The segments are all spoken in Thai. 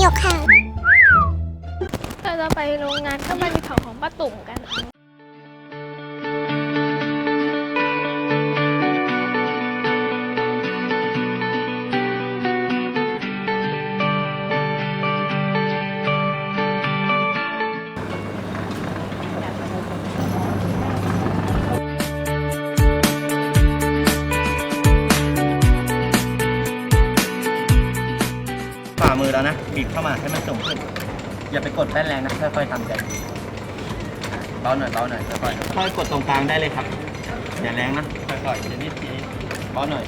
หยกค่ะเราจะไปโรงงานเครื่องปั้นดินเผาของป้าตุ่มกัน มือแล้วนะบีบเข้ามาให้มันสูงขึ้น อย่าไปกดแป้นแรงนะค่อยๆทำใจเบาหน่อยเบาหน่อยค่อยๆค่อยกดตรงกลางได้เลยครับอย่าแรงนะค่อยๆทีนิดทีนิดเบาหน่อย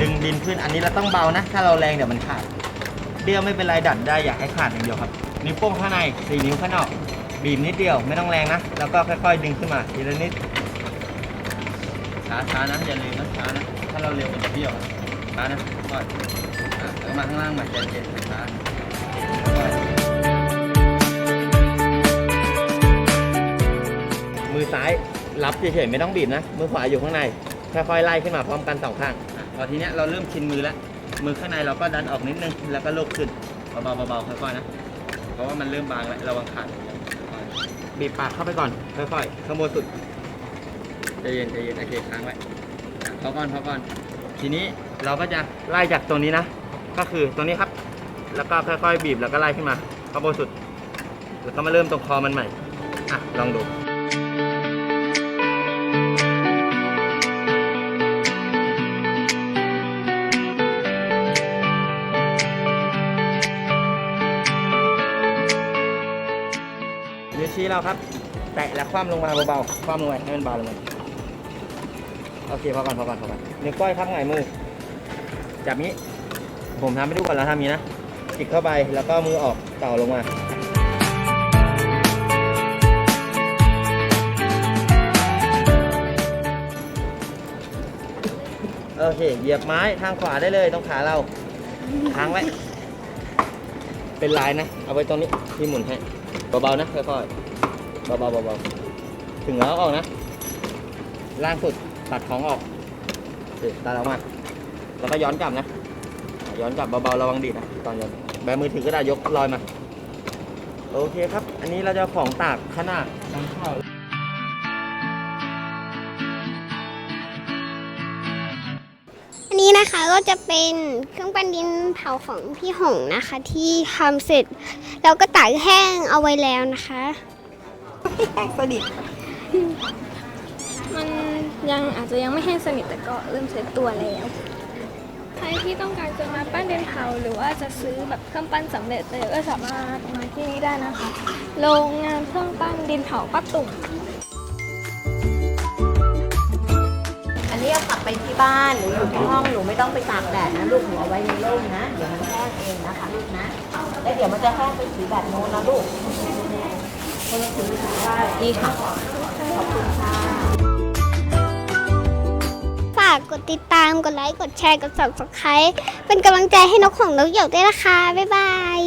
ดึงดินขึ้นอันนี้เราต้องเบานะ ถ้าเราแรงเดี๋ยวมันขาดเดียวไม่เป็นไรดัดได้อยากให้ขาดอย่างเดียวครับ นิ้วโป้งข้างในสี่นิ้วข้างนอก บีบนิดเดียวไม่ต้องแรงนะ แล้วก็ค่อยๆดึงขึ้นมาทีละนิดช้าช้านะอย่าเร็วนะช้านะถ้าเราเร็วมันจะเบี้ยวช้านะค่อยแล้วมาข้างล่างมาเย็นๆช้ามือซ้ายรับเฉยๆไม่ต้องบีบนะ มือขวาอยู่ข้างในค่อยๆไล่ขึ้นมาพร้อมกันสองข้างพอทีเนี้ยเราเริ่มชินมือแล้วมือข้างในเราก็ดันออกนิดนึงแล้วก็โลกขึ้นเบาๆเบาๆค่อยๆนะเพราะว่ามันเริ่มบางแล้วระวังขาดค่อยๆ บีบปากเข้าไปก่อน ค่อยๆข้างบนสุดใจเย็นใจเย็นโอเคค้างไว้อะพอก่อนพอก่อน ทีนี้เราก็จะไล่จากตรงนี้นะ ก็คือตรงนี้ครับ แล้วก็ค่อยๆบีบแล้วก็ไล่ขึ้นมาข้างบนสุด แล้วก็มาเริ่มตรงคอมันใหม่ อะ ลองดู นิ้วชี้เราครับ แตะแล้วคว่ำลงมาเบาๆ คว่ำลงไปให้มันเบาลงมาโอเคพอก่อนพอก่อนพอก่อนนิ้วก้อยพักหงายมือ จับนี้ ผมทำให้ดูก่อนแล้วทำนี้นะจิกเข้าไปแล้วก็มือออกเต่าลงมาโอเค เหยียบไม้ทางขวาได้เลยตรงขาเราค้างไว้ เป็นลายนะ เอาไว้ตรงนี้ที่หมุนให้ เบาๆนะค่อยๆเบาๆเบาๆถึงแล้วออกนะ ล่างสุดตัดของออกโอเคตัดออกมาแล้วก็ย้อนกลับนะ ย้อนกลับเบาๆระวังดีดนะตอนย้อนแบมือถือก็ได้ยกลอยมา โอเคครับ อันนี้เราจะของตากขนาดน้ำข้าว นี้นะคะก็จะเป็นเครื่องปั้นดินเผาของพี่หงนะคะ ที่ทำเสร็จแล้วก็ตากแห้งเอาไว้แล้วนะคะแห้งสนิทมันยังอาจจะยังไม่แห้งสนิทแต่ก็เริ่มเซ็ตตัวแล้ว ใครที่ต้องการจะมาปั้นดินเผาหรือว่าจะซื้อแบบเครื่องปั้นสำเร็จเลยก็สามารถมาที่นี่ได้นะคะ โรงงานเครื่องปั้นดินเผาป้าตุ่ม อันนี้เอากลับไปที่บ้านหนูออยู่ที่ห้องหนูไม่ต้องไปตากแดดนะลูกหนูเอาไว้ในร่มนะ เดี๋ยวมันแห้งเองนะคะลูกนะ แล้วเดี๋ยวมันจะแห้งเป็นสีแบบโน้นนะลูกคนละสีได้ดีค่ะ ขอบคุณค่ะ ฝากกดติดตาม กดไลค์ กดแชร์ กด subscribe เป็นกำลังใจให้นกของนกหยกด้วยนะคะ บ๊ายบาย